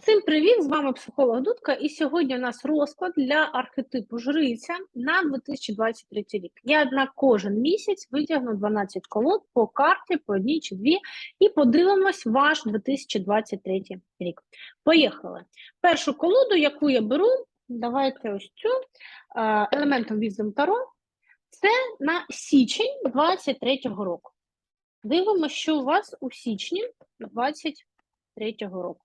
Всім привіт! З вами психолог Дудка, і сьогодні у нас розклад для архетипу жриця на 2023 рік. Я одна кожен місяць витягну 12 колод по карті, по одній чи дві, і подивимось ваш 2023 рік. Поїхали. Першу колоду, яку я беру, давайте ось цю е, елементом Wisdom Таро. Це на січень 23-го року. Дивимося, що у вас у січні 23-го року.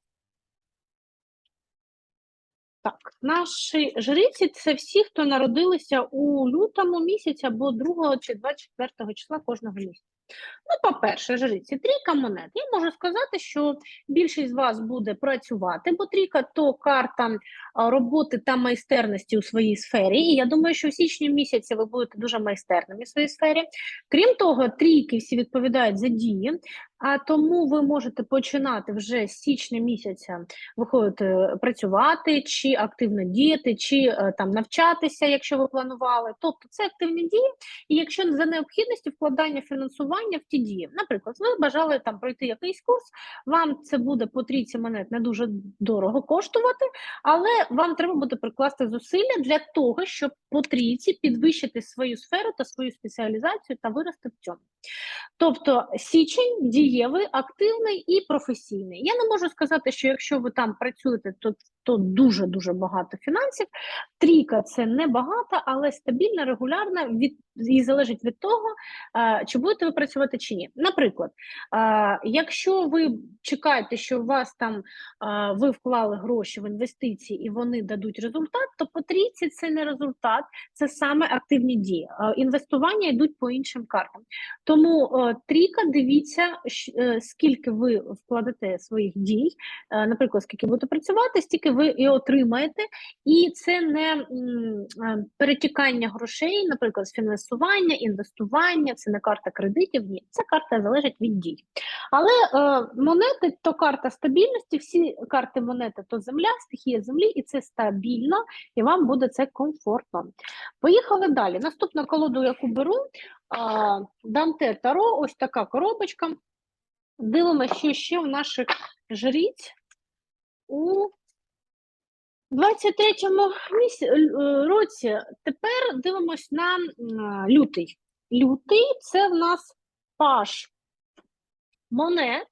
Так, наші жриці це всі, хто народилися у лютому місяці або 2 чи 24 числа кожного місяця. Ну, по-перше, жриці, трійка монет. Я можу сказати, що більшість з вас буде працювати, бо трійка то карта роботи та майстерності у своїй сфері. І я думаю, що в січні місяці ви будете дуже майстерними в своїй сфері. Крім того, трійки всі відповідають за дії, а тому ви можете починати вже з січня місяця виходити працювати, чи активно діяти, чи е, там навчатися, якщо ви планували. Тобто це активні дії, і якщо за необхідності вкладання фінансування в ті дії, наприклад, ви бажали там пройти якийсь курс, вам це буде по трійці монет не дуже дорого коштувати, але вам треба буде прикласти зусилля для того, щоб по трійці підвищити свою сферу та свою спеціалізацію та вирости в цьому. Тобто січень дієвий, активний і професійний. Я не можу сказати, що якщо ви там працюєте, то то дуже дуже багато фінансів. Трійка це не багато, але стабільна, регулярна від і залежить від того, чи будете ви працювати чи ні. Наприклад, якщо ви чекаєте, що у вас там ви вклали гроші в інвестиції і вони дадуть результат, то по трійці це не результат, це саме активні дії. Інвестування йдуть по іншим картам. Тому е, трійка, дивіться, е, скільки ви вкладете своїх дій, е, наприклад, скільки будете працювати, стільки ви і отримаєте, і це не е, перетікання грошей, наприклад, з фінансування, інвестування, це не карта кредитів, ні, це карта залежить від дій. Але е, монети то карта стабільності, всі карти монети то земля, стихія землі, і це стабільно, і вам буде це комфортно. Поїхали далі. Наступна колоду, яку беру, а, Данте Таро, ось така коробочка. Дивимося, що ще в наших жриць у 23-му місяці, е, році. Тепер дивимось на лютий. Лютий це в нас паш монет.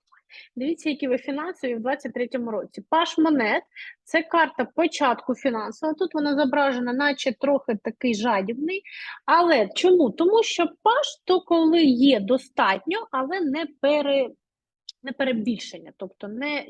Дивіться, які ви фінансові в 23-му році. Паш монет це карта початку фінансового. Тут вона зображена, наче трохи такий жадібний. Але чому? Тому що паш то коли є достатньо, але не пере. Не перебільшення, тобто не, е,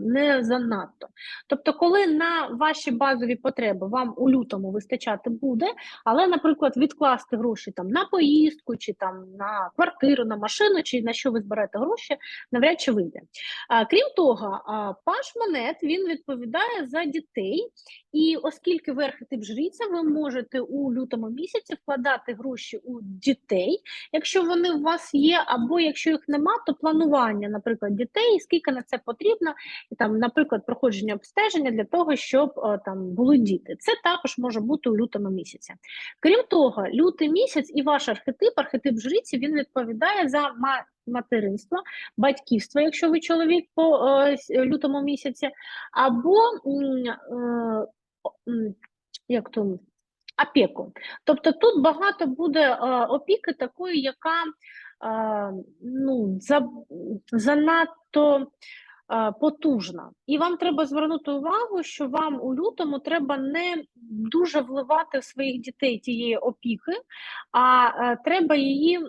не занадто. Тобто, коли на ваші базові потреби вам у лютому вистачати буде, але, наприклад, відкласти гроші там на поїздку, чи там на квартиру, на машину, чи на що ви збираєте гроші, навряд чи вийде. А, крім того, а, паш монет він відповідає за дітей, і оскільки ви архетип жриця, ви можете у лютому місяці вкладати гроші у дітей, якщо вони у вас є, або якщо їх нема, то планування, наприклад, дітей, скільки на це потрібно, і там, наприклад, проходження обстеження для того, щоб о, там були діти. Це також може бути у лютому місяці. Крім того, лютий місяць і ваш архетип, архетип жриці, він відповідає за ма- материнство, батьківство, якщо ви чоловік по е, лютому місяці, або е, як то опіку. Тобто тут багато буде е, опіки такої, яка е, ну, за, занадто потужна. І вам треба звернути увагу, що вам у лютому треба не дуже вливати в своїх дітей тієї опіки, а е, треба її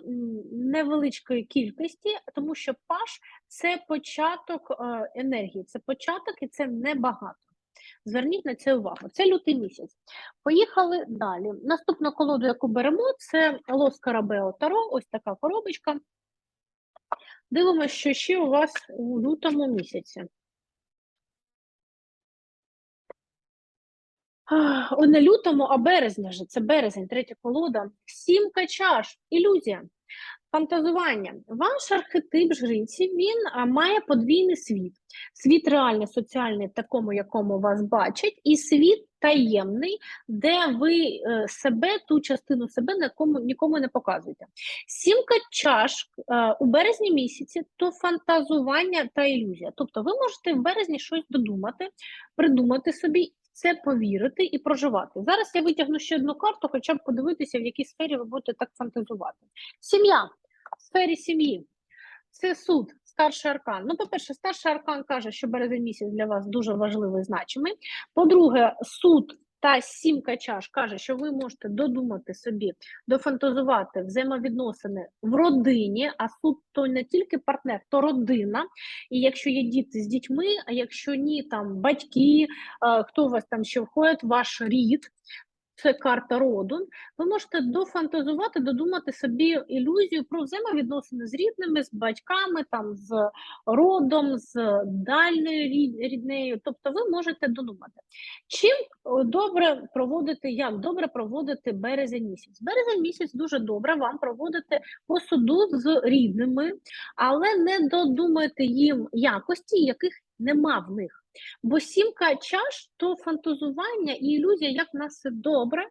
невеличкої кількості, тому що паш це початок е, енергії, це початок і це небагато. Зверніть на це увагу. Це лютий місяць. Поїхали далі. Наступну колоду, яку беремо, це Лос Карабео Таро, ось така коробочка. Дивимося, що ще у вас у лютому місяці. О, не лютому, а березня же. Це березень, третя колода. Сімка чаш, ілюзія. Фантазування. Ваш архетип жриці він має подвійний світ. Світ реальний, соціальний, такому, якому вас бачать, і світ таємний, де ви е, себе, ту частину себе нікому, нікому не показуєте. Сімка чаш е, у березні місяці то фантазування та ілюзія. Тобто ви можете в березні щось додумати, придумати собі. Це повірити і проживати. Зараз я витягну ще одну карту, хоча б подивитися, в якій сфері ви будете так фантазувати. Сім'я сфері сім'ї. Це суд, старший аркан. Ну, по-перше, старший аркан каже, що березень місяць для вас дуже важливий, значимий. По-друге, суд та сімка чаш каже, що ви можете додумати собі, дофантазувати взаємовідносини в родині, а суд то не тільки партнер, то родина. І якщо є діти з дітьми, а якщо ні, там батьки, хто у вас там ще входить, ваш рід. Це карта роду. Ви можете дофантазувати, додумати собі ілюзію про взаємовідносини з рідними, з батьками, там з родом, з дальною ріднею. Тобто, ви можете додумати. Чим добре проводити, як добре проводити березень місяць? Березень місяць дуже добре вам проводити по суду з рідними, але не додумайте їм якості, яких нема в них. Бо сімка чаш то фантазування і ілюзія, як в нас все добре,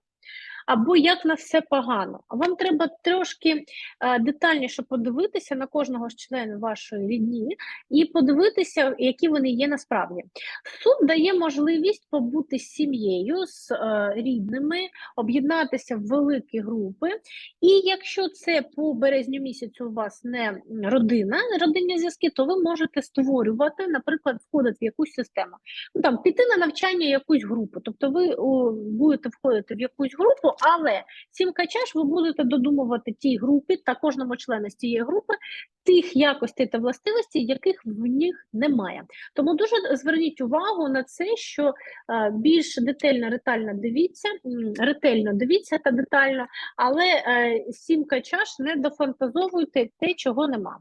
або як на все погано. Вам треба трошки е, детальніше подивитися на кожного з членів вашої рідні і подивитися, які вони є насправді. Суд дає можливість побути з сім'єю, з е, рідними, об'єднатися в великі групи. І якщо це по березню місяцю у вас не родина, родинні зв'язки, то ви можете створювати, наприклад, входити в якусь систему. Ну, там, піти на навчання якусь групу. Тобто ви о, будете входити в якусь групу, але сімка чаш ви будете додумувати тій групі та кожному члену з цієї групи тих якостей та властивостей, яких в них немає. Тому дуже зверніть увагу на це, що е, більш детально, ретельно дивіться, ретельно дивіться та детально, але е, сімка чаш не дофантазовуйте те, чого нема.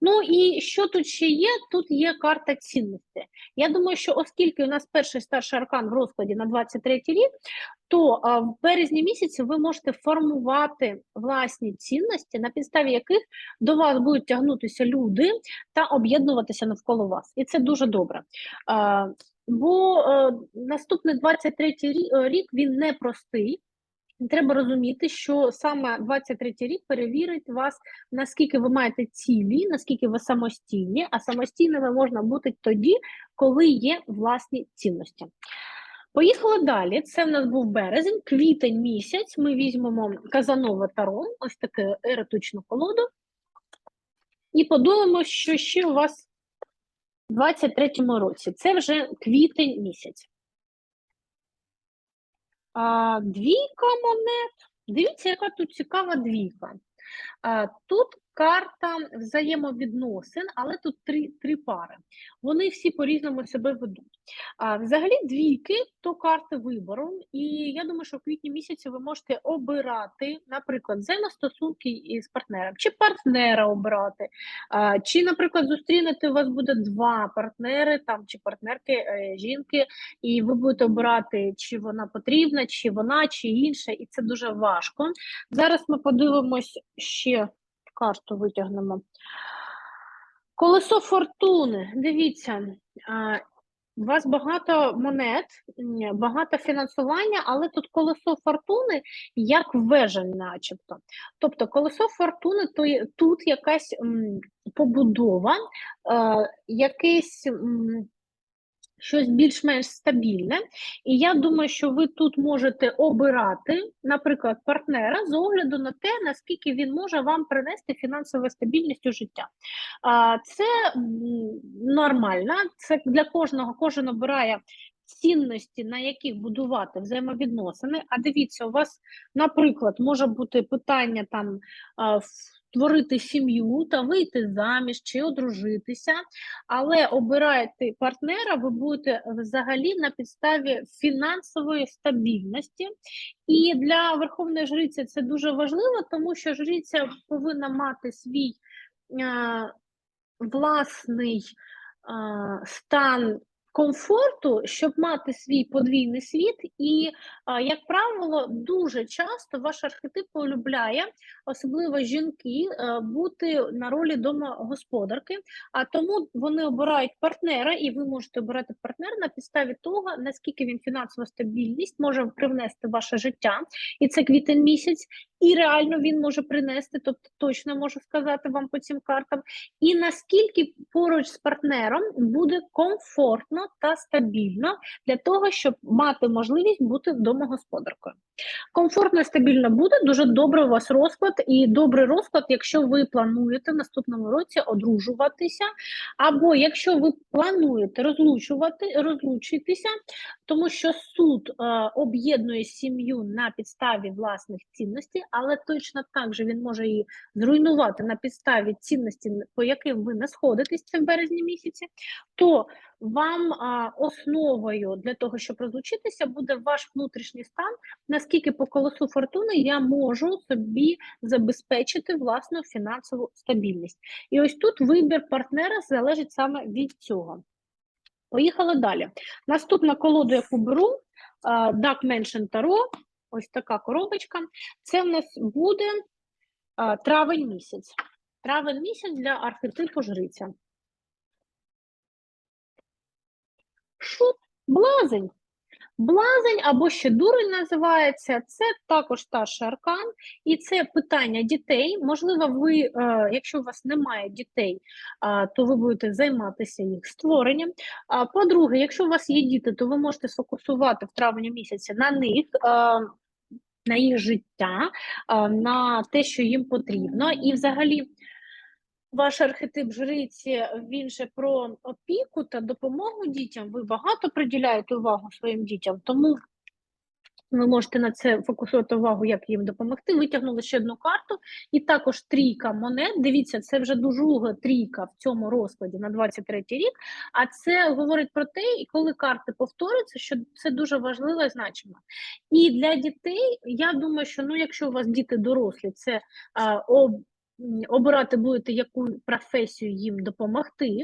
Ну і що тут ще є? Тут є карта цінності. Я думаю, що оскільки у нас перший старший аркан в розкладі на 23 рік, то а, в березні місяці ви можете формувати власні цінності, на підставі яких до вас будуть тягнутися люди та об'єднуватися навколо вас. І це дуже добре. Бо е, наступний 23 рі- е, рік він непростий. Треба розуміти, що саме 23 рік перевірить вас, наскільки ви маєте цілі, наскільки ви самостійні, а самостійними можна бути тоді, коли є власні цінності. Поїхали далі. Це в нас був березень, квітень місяць. Ми візьмемо Казанове Таро, ось таке еретичну колоду. І подумаємо, що ще у вас в 23-му році. Це вже квітень місяць. А, двійка монет. Дивіться, яка тут цікава двійка. А, тут карта взаємовідносин, але тут три, три пари. Вони всі по-різному себе ведуть. А, взагалі, двійки то карти вибору, і я думаю, що в квітні місяці ви можете обирати, наприклад, взаємостосунки із партнером, чи партнера обирати, а, чи, наприклад, зустрінете у вас буде два партнери там чи партнерки е, жінки, і ви будете обирати, чи вона потрібна, чи вона, чи інша, і це дуже важко. Зараз ми подивимось ще карту витягнемо. Колесо фортуни. Дивіться, у вас багато монет, багато фінансування, але тут колесо фортуни як вежа, начебто. Тобто, колесо фортуни то тут якась побудова, е, якийсь. Щось більш-менш стабільне, і я думаю, що ви тут можете обирати, наприклад, партнера з огляду на те, наскільки він може вам принести фінансову стабільність у життя. А, Це нормально, це для кожного, кожен обирає цінності, на яких будувати взаємовідносини. А дивіться, у вас, наприклад, може бути питання там а, створити сім'ю та вийти заміж чи одружитися, але обираєте партнера, ви будете взагалі на підставі фінансової стабільності. І для верховної жриці це дуже важливо, тому що жриця повинна мати свій а, власний а, стан комфорту, щоб мати свій подвійний світ, і, як правило, дуже часто ваш архетип полюбляє, особливо жінки, е, бути на ролі домогосподарки, а тому вони обирають партнера, і ви можете обирати партнера на підставі того, наскільки він фінансова стабільність може привнести в ваше життя, і це квітень місяць, і реально він може принести, тобто точно можу сказати вам по цим картам, і наскільки поруч з партнером буде комфортно та стабільно для того, щоб мати можливість бути домогосподаркою. Комфортно стабільно буде, дуже добре у вас розклад, і добрий розклад, якщо ви плануєте в наступному році одружуватися, або якщо ви плануєте розлучувати, розлучитися, тому що суд е, об'єднує сім'ю на підставі власних цінностей, але точно так же він може її зруйнувати на підставі цінностей, по яким ви не сходитесь це в березні місяці, то вам а, основою для того, щоб розлучитися, буде ваш внутрішній стан, наскільки по колесу фортуни я можу собі забезпечити власну фінансову стабільність. І ось тут вибір партнера залежить саме від цього. Поїхали далі. Наступна колода, яку беру, Dark Mansion Tarot, ось така коробочка. Це в нас буде а, травень місяць. Травень місяць для архетипу жриця. Шут, блазень. Блазень або ще дурень називається, це також старший аркан, і це питання дітей. Можливо, ви, е, якщо у вас немає дітей, то ви будете займатися їх створенням. По-друге, якщо у вас є діти, то ви можете сфокусувати в травні місяці на них. На їх життя, на те, що їм потрібно, і взагалі ваш архетип жриці, він же про опіку та допомогу дітям. Ви багато приділяєте увагу своїм дітям, тому ви можете на це фокусувати увагу, як їм допомогти. Витягнули ще одну карту, і також трійка монет. Дивіться, це вже друга трійка в цьому розкладі на 23 рік. А це говорить про те, і коли карти повторюються, що це дуже важливо і значимо. І для дітей я думаю, що ну, якщо у вас діти дорослі, це а, об, обирати будете яку професію їм допомогти,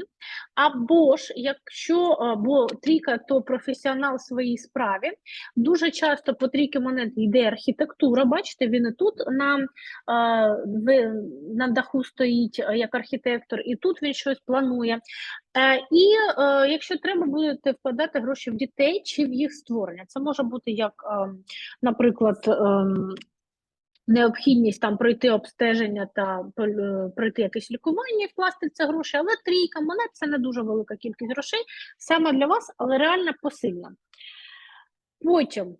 або ж якщо бо трійка, то професіонал в своїй справі. Дуже часто по трійки монет йде архітектура. Бачите, він і тут на, на даху стоїть як архітектор, і тут він щось планує. Е, І е, якщо треба, будете вкладати гроші в дітей чи в їх створення. Це може бути як, ем, наприклад, ем, необхідність там пройти обстеження та е, пройти якесь лікування і вкласти це гроші, але трійка монет це не дуже велика кількість грошей саме для вас, але реально посильна. Потім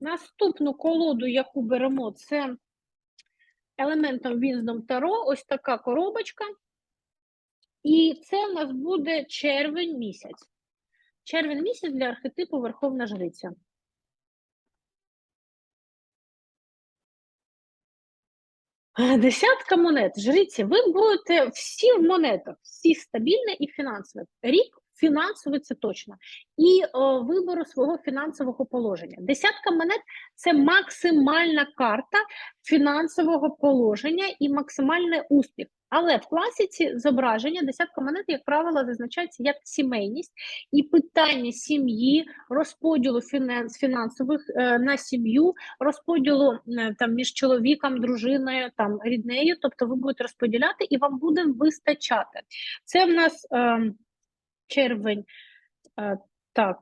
наступну колоду, яку беремо, це елементом Wisdom Таро, ось така коробочка. І це в нас буде червень місяць. Червень місяць для архетипу Верховна Жриця. Десятка монет. Жриці, ви будете всі в монетах, всі стабільне і фінансове. Рік фінансовий це точно. І о, вибору свого фінансового положення. Десятка монет це максимальна карта фінансового положення і максимальний успіх. Але в класиці зображення десятка монет, як правило, зазначається як сімейність і питання сім'ї, розподілу фінанс, фінансових е, на сім'ю, розподілу е, там між чоловіком, дружиною, там ріднею. Тобто ви будете розподіляти і вам буде вистачати. Це в нас е, червень. Так.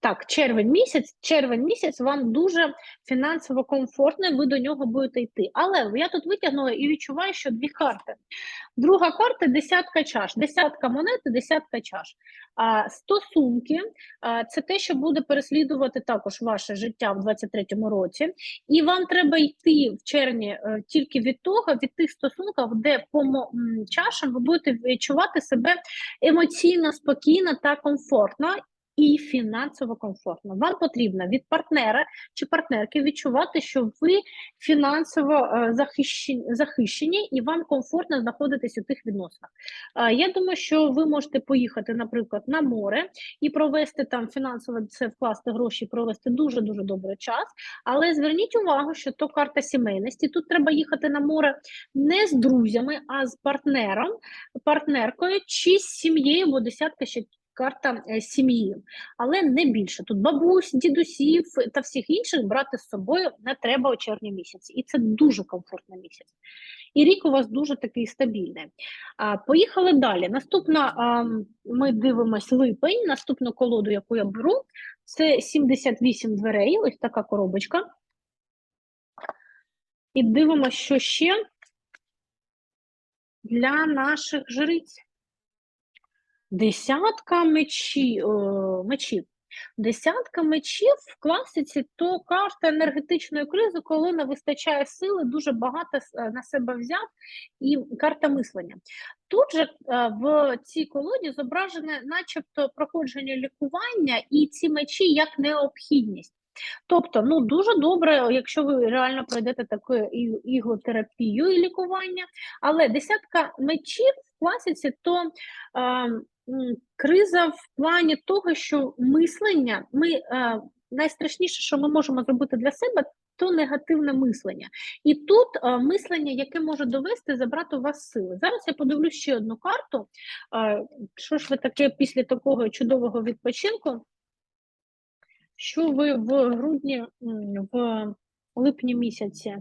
Так, червень місяць, червень місяць вам дуже фінансово комфортно, ви до нього будете йти. Але я тут витягнула і відчуваю, що дві карти. Друга карта десятка чаш, десятка монет, десятка чаш. А, стосунки це те, що буде переслідувати також ваше життя в 23-му році. І вам треба йти в червні е, тільки від того, від тих стосунків, де по чашам ви будете відчувати себе емоційно, спокійно та комфортно. І фінансово комфортно. Вам потрібно від партнера чи партнерки відчувати, що ви фінансово е, захищені, захищені і вам комфортно знаходитись у тих відносинах. Е, Я думаю, що ви можете поїхати, наприклад, на море і провести там фінансово це вкласти гроші, провести дуже дуже добрий час. Але зверніть увагу, що то карта сімейності. Тут треба їхати на море не з друзями, а з партнером, партнеркою чи з сім'єю, бо десятка ще карта е, сім'ї, але не більше. Тут бабусь, дідусів та всіх інших брати з собою не треба у червні місяці, і це дуже комфортний місяць. І рік у вас дуже такий стабільний. Поїхали далі. Наступна ми дивимось липень. Наступну колоду, яку я беру, це 78 дверей. Ось така коробочка. І дивимося, що ще для наших жриць. Десятка мечі, о, мечів. Десятка мечів в класиці то карта енергетичної кризи, коли не вистачає сили, дуже багато е, на себе взяв, і карта мислення. Тут же е, в цій колоді зображене, начебто, проходження лікування і ці мечі як необхідність. Тобто, ну дуже добре, якщо ви реально пройдете таку іготерапію і лікування, але десятка мечів в класиці то. Е, криза в плані того, що мислення, ми е, найстрашніше, що ми можемо зробити для себе, то негативне мислення. І тут е, мислення, яке може довести, забрати у вас сили. Зараз я подивлюсь ще одну карту. Е, що ж ви таке після такого чудового відпочинку? Що ви в грудні, в липні місяці?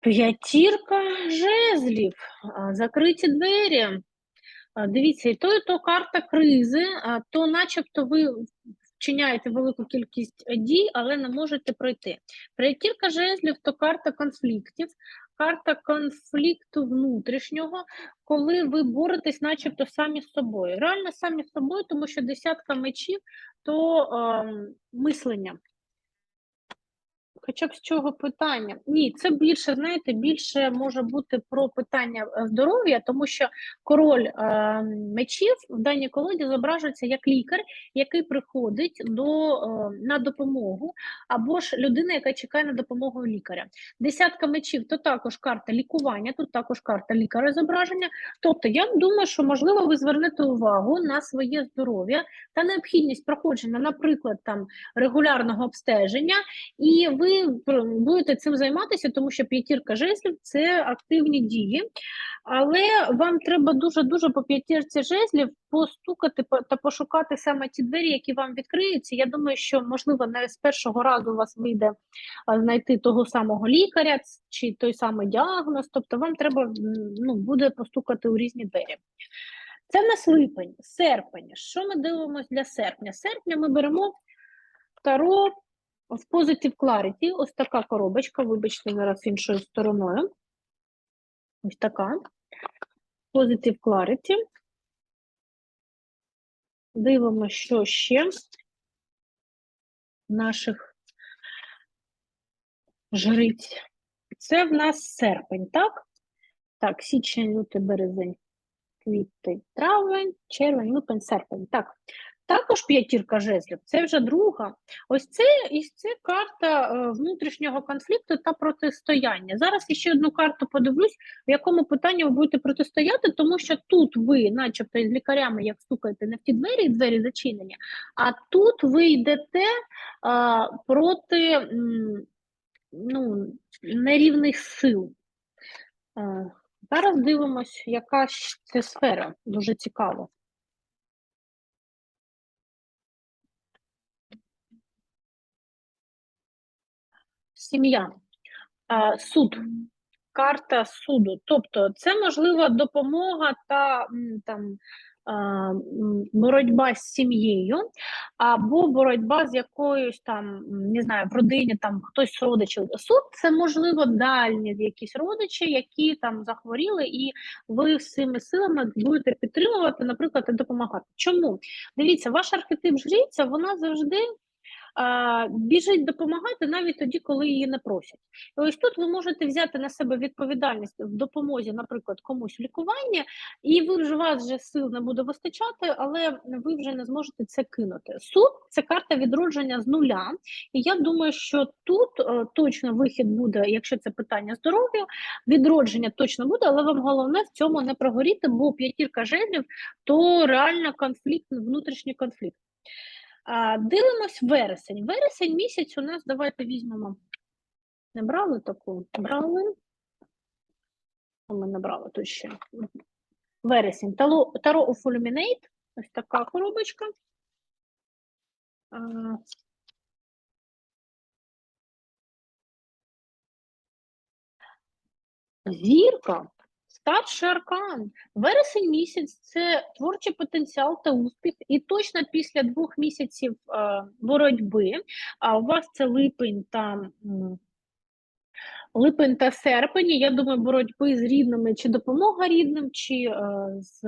П'ятірка жезлів, закриті двері. Дивіться, і то, і то карта кризи, то начебто ви вчиняєте велику кількість дій, але не можете пройти. П'ятірка жезлів то карта конфліктів, карта конфлікту внутрішнього, коли ви боретесь начебто самі з собою. Реально самі з собою, тому що десятка мечів то ем, мислення. Хоча б з чого питання? Ні, це більше, знаєте, більше може бути про питання е, здоров'я, тому що король е, мечів в даній колоді зображується як лікар, який приходить до, е, на допомогу, або ж людина, яка чекає на допомогу лікаря. Десятка мечів то також карта лікування, тут також карта лікаря зображення. Тобто, я думаю, що можливо ви звернете увагу на своє здоров'я та необхідність проходження, наприклад, там регулярного обстеження, і ви пр- будете цим займатися, тому що п'ятірка жезлів це активні дії. Але вам треба дуже-дуже по п'ятірці жезлів постукати та пошукати саме ті двері, які вам відкриються. Я думаю, що можливо не з першого разу у вас вийде знайти того самого лікаря чи той самий діагноз. Тобто вам треба ну, буде постукати у різні двері. Це в нас липень, серпень. Що ми дивимося для серпня? Серпня ми беремо Таро в Positive Clarity. Ось така коробочка, вибачте, зараз іншою стороною. Ось така. Positive Clarity. Дивимося, що ще наших жриць. Це в нас серпень, так? Так, січень, лютий, березень, квітень, травень, червень, липень, серпень. Так. Також п'ятірка жезлів, це вже друга. Ось це і це карта е, внутрішнього конфлікту та протистояння. Зараз ще одну карту подивлюсь, в якому питанні ви будете протистояти, тому що тут ви, начебто, із лікарями, як стукаєте не в ті двері, і двері зачинені, а тут ви йдете а, проти ну, нерівних сил. Е, Зараз дивимось, яка це сфера. Дуже цікаво. Сім'я, суд, карта суду. Тобто, це можлива допомога та там боротьба з сім'єю, або боротьба з якоюсь там, не знаю, в родині там хтось з родичів. Суд це можливо дальні якісь родичі, які там захворіли, і ви всіми силами будете підтримувати, наприклад, і допомагати. Чому? Дивіться, ваш архетип жриця, вона завжди біжить допомагати навіть тоді, коли її не просять. І ось тут ви можете взяти на себе відповідальність в допомозі, наприклад, комусь в лікуванні, і ви вже вас вже сил не буде вистачати, але ви вже не зможете це кинути. Суд це карта відродження з нуля. І я думаю, що тут е, точно вихід буде, якщо це питання здоров'я, відродження точно буде, але вам головне в цьому не прогоріти, бо п'ятірка жезлів то реально конфлікт, внутрішній конфлікт. Дивимось вересень. Вересень місяць у нас, давайте візьмемо. Не брали таку? Брали. Ми не брали тут ще. Вересень. Таро, Fulminate. Ось така коробочка. Зірка, старший аркан. Вересень місяць це творчий потенціал та успіх. І точно після двох місяців е, боротьби, а у вас це липень та липень та серпень. Я думаю, боротьби з рідними, чи допомога рідним, чи е, з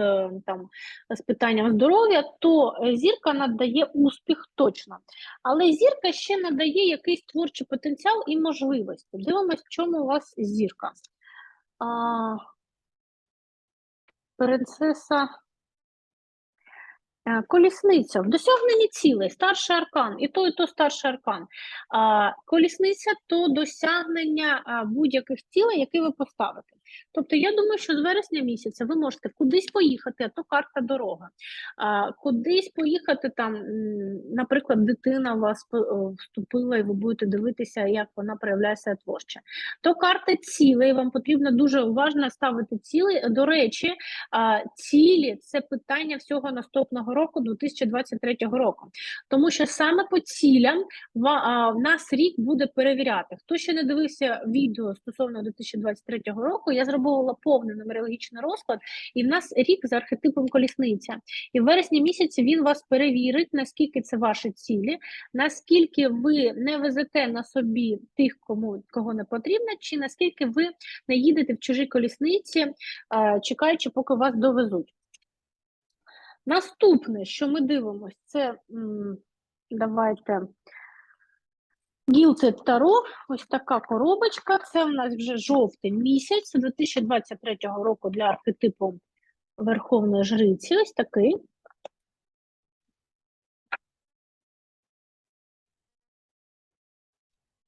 там з питанням здоров'я, то зірка надає успіх точно. Але зірка ще надає якийсь творчий потенціал і можливості. Дивимось, в чому у вас зірка. Принцеса е, колісниця в досягненні цілей, старший аркан, і то, і то старший аркан. Колісниця то досягнення будь-яких цілей, які ви поставите. Тобто, я думаю, що з вересня місяця ви можете кудись поїхати, а то карта дорога. А, кудись поїхати там, наприклад, дитина вас вступила, і ви будете дивитися, як вона проявляється творче. То карта цілей, вам потрібно дуже уважно ставити цілі. До речі, цілі це питання всього наступного року, 2023 року. Тому що саме по цілям в нас рік буде перевіряти. Хто ще не дивився відео стосовно 2023 року, я зробила повний нумерологічний розклад, і в нас рік за архетипом колісниця. І в вересні місяці він вас перевірить, наскільки це ваші цілі, наскільки ви не везете на собі тих, кому кого не потрібно, чи наскільки ви не їдете в чужій колісниці, чекаючи, поки вас довезуть. Наступне, що ми дивимося, це давайте Гілце Таро, ось така коробочка. Це в нас вже жовтень місяць 2023 року для архетипу Верховної Жриці. Ось такий.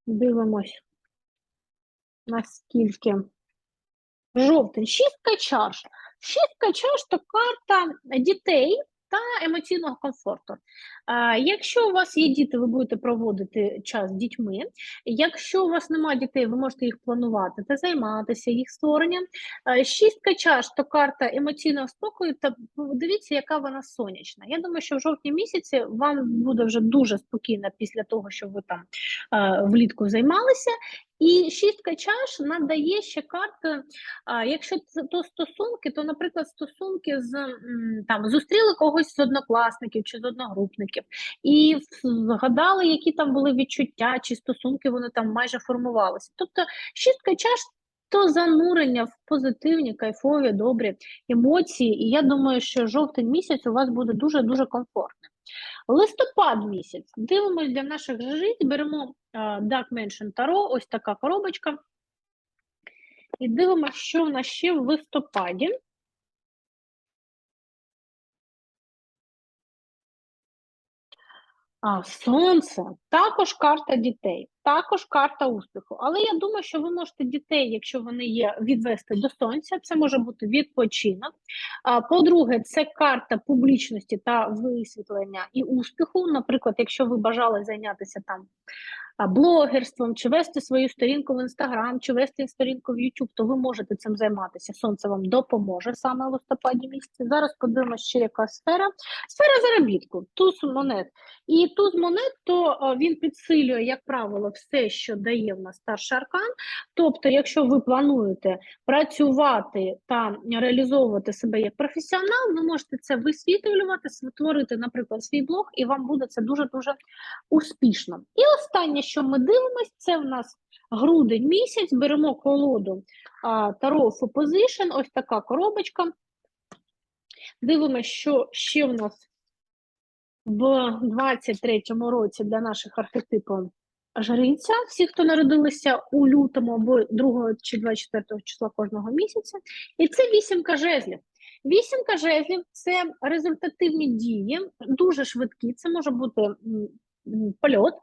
Дивимось, наскільки жовтень. Шістка чаш. Шістка чаш то карта дітей та емоційного комфорту. Якщо у вас є діти, ви будете проводити час з дітьми. Якщо у вас немає дітей, ви можете їх планувати та займатися їх створенням. А, шістка чаш то карта емоційного спокою. Та дивіться, яка вона сонячна. Я думаю, що в жовтні місяці вам буде вже дуже спокійно після того, що ви там влітку займалися. І шістка чаш надає ще карти. А, якщо це то стосунки, то, наприклад, стосунки з там зустріли когось з однокласників чи з одногрупників, і згадали, які там були відчуття, чи стосунки вони там майже формувалися. Тобто, шістка чаш. То занурення в позитивні, кайфові, добрі емоції, і я думаю, що жовтень місяць у вас буде дуже дуже комфортним. Листопад місяць. Дивимось для наших жриць, беремо Dark Mansion Tarot, ось така коробочка. І дивимося, що в нас ще в листопаді. А, сонце, також карта дітей, також карта успіху. Але я думаю, що ви можете дітей, якщо вони є, відвести до сонця. Це може бути відпочинок. А, по-друге, це карта публічності та висвітлення і успіху. Наприклад, якщо ви бажали зайнятися там блогерством, чи вести свою сторінку в Інстаграм, чи вести сторінку в Ютуб, то ви можете цим займатися. Сонце вам допоможе саме в листопаді місяці. Зараз подивимося, ще яка сфера. Сфера заробітку, туз монет. І туз монет, то він підсилює, як правило, все, що дає в нас старший аркан. Тобто, якщо ви плануєте працювати та реалізовувати себе як професіонал, ви можете це висвітлювати, створити, наприклад, свій блог, і вам буде це дуже-дуже успішно. І останнє, що ми дивимося, це в нас грудень місяць. Беремо колоду а, Tarot ось така коробочка. Дивимося, що ще в нас в 23-му році для наших архетипів жриця, всі, хто народилися у лютому або 2 чи 24 числа кожного місяця, і це вісімка жезлів. Вісімка жезлів це результативні дії, дуже швидкі. Це може бути польот,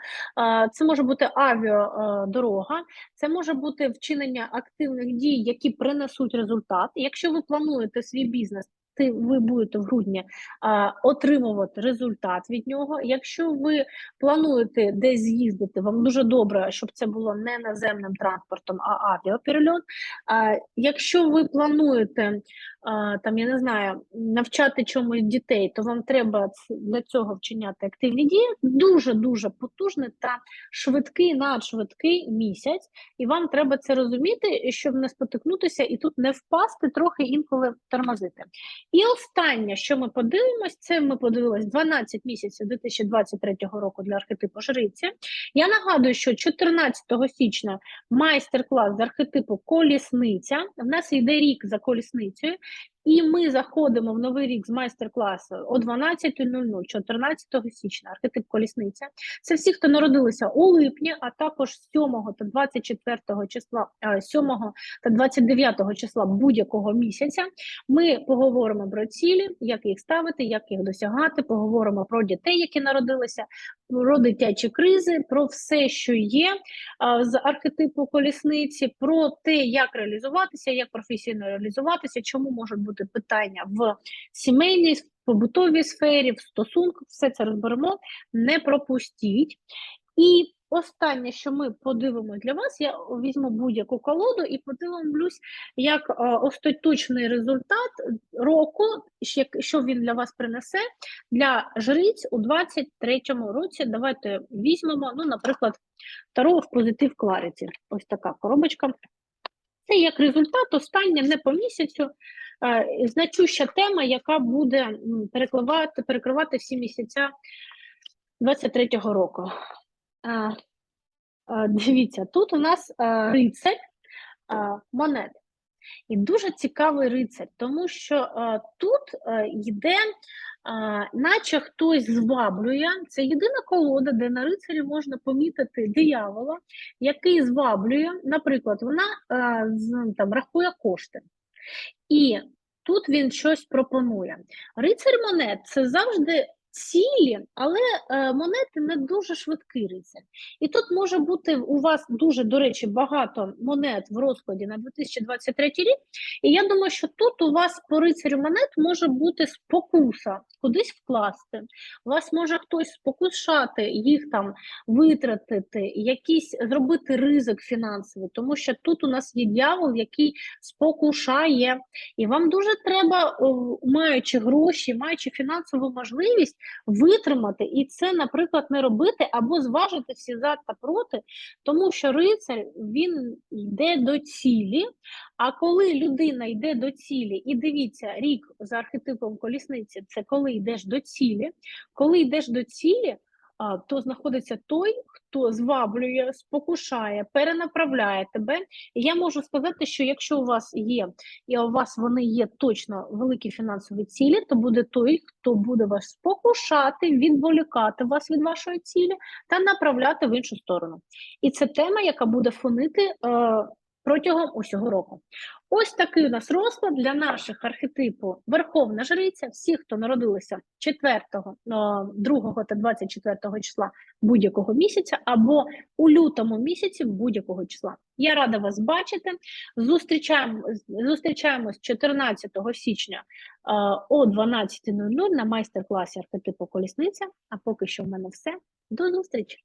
це може бути авіадорога, це може бути вчинення активних дій, які принесуть результат. Якщо ви плануєте свій бізнес, ти ви будете в грудні а, отримувати результат від нього. Якщо ви плануєте десь з'їздити, вам дуже добре, щоб це було не наземним транспортом, а авіаперельот. А, якщо ви плануєте а, там, я не знаю, навчати чомусь дітей, то вам треба для цього вчиняти активні дії. Дуже дуже потужний та швидкий, надшвидкий місяць, і вам треба це розуміти, щоб не спотикнутися і тут не впасти, трохи інколи тормозити. І останнє, що ми подивимось, це ми подивились 12 місяців 2023 року для архетипу жриці. Я нагадую, що 14 січня майстер-клас з архетипу колісниця. В нас йде рік за колісницею, і ми заходимо в новий рік з майстер-класу о 12.00, 14 січня, архетип колісниця. Це всі, хто народилися у липні, а також 7 та 24 числа, а, 7 та 29 числа будь-якого місяця. Ми поговоримо про цілі, як їх ставити, як їх досягати. Поговоримо про дітей, які народилися, про дитячі кризи, про все, що є з архетипу колісниці, про те, як реалізуватися, як професійно реалізуватися, чому можуть бути питання в сімейній, в побутовій сфері, в стосунках. Все це розберемо. Не пропустіть. І останнє, що ми подивимося для вас, я візьму будь-яку колоду і подивимось, як е, остаточний результат року, що він для вас принесе для жриць у 23-му році. Давайте візьмемо, ну, наприклад, Таро в позитив Clarity. Ось така коробочка. Це як результат, останнє не по місяцю, значуща тема, яка буде перекривати, перекривати всі місяця 23-го року. Е, е, Дивіться, тут у нас е, рицар е, монет. І дуже цікавий рицар, тому що е, тут е, йде, е, наче хтось зваблює. Це єдина колода, де на рицарі можна помітити диявола, який зваблює. Наприклад, вона е, з- там рахує кошти. І тут він щось пропонує. Рицар монет це завжди цілі, але е, монети не дуже швидкий рицар. І тут може бути у вас дуже, до речі, багато монет в розкладі на 2023 рік. І я думаю, що тут у вас по рицарю монет може бути спокуса кудись вкласти. Вас може хтось спокушати їх там витратити, якийсь зробити ризик фінансовий, тому що тут у нас є дьявол, який спокушає, і вам дуже треба, маючи гроші, маючи фінансову можливість, витримати і це, наприклад, не робити або зважити всі за та проти, тому що рицар він йде до цілі. А коли людина йде до цілі, і дивіться, рік за архетипом колісниці це коли йдеш до цілі. Коли йдеш до цілі, то знаходиться той, хто зваблює, спокушає, перенаправляє тебе. І я можу сказати, що якщо у вас є, і у вас вони є точно великі фінансові цілі, то буде той, хто буде вас спокушати, відволікати вас від вашої цілі та направляти в іншу сторону. І це тема, яка буде фонити е, протягом усього року. Ось такий у нас розклад для наших архетипу Верховна Жриця, всі, хто народилися 4, 2 та 24 числа будь-якого місяця, або у лютому місяці будь-якого числа. Я рада вас бачити. Зустрічаємо, зустрічаємось 14 січня о 12.00 на майстер-класі архетипу Колісниця. А поки що в мене все. До зустрічі!